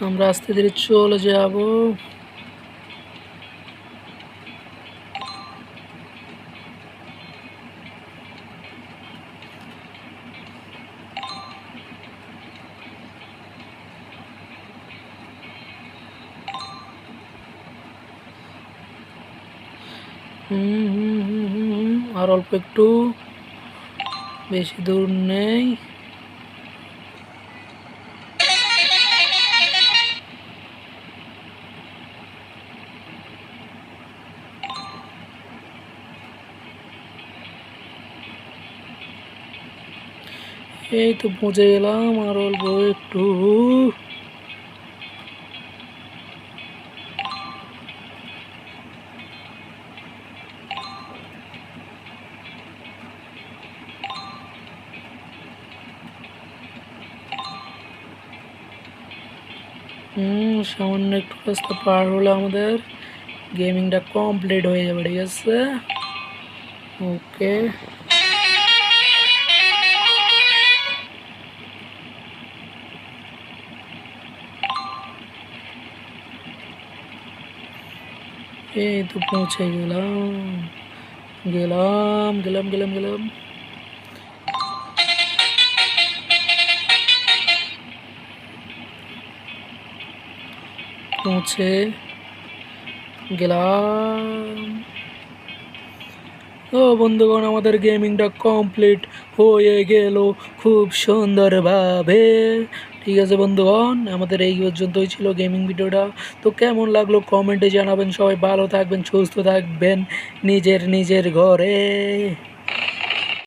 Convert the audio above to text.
আমরা আস্তে ধীরে চলে যাব। আর অল্প একটু। বেশি দূর নেই। এই তো পৌঁছে গেলাম আর অল্প একটু। সামান্য একটু রাস্তা পার হলে আমাদের গেমিংটা কমপ্লিট হয়ে যাবে, ঠিক আছে? ওকে এই তো পৌঁছে গেলাম। গেলাম গেলাম গেলাম গেলাম। পৌঁছে গেলাম। ও বন্ধুগণ, আমাদের গেমিংটা কমপ্লিট হয়ে গেল খুব সুন্দরভাবে। ঠিক আছে বন্ধুগণ, আমাদের এই পর্যন্তই ছিল গেমিং ভিডিওটা। তো কেমন লাগল কমেন্টে জানাবেন, সবাই ভালো থাকবেন, সুস্থ থাকবেন, নিজের নিজের ঘরে।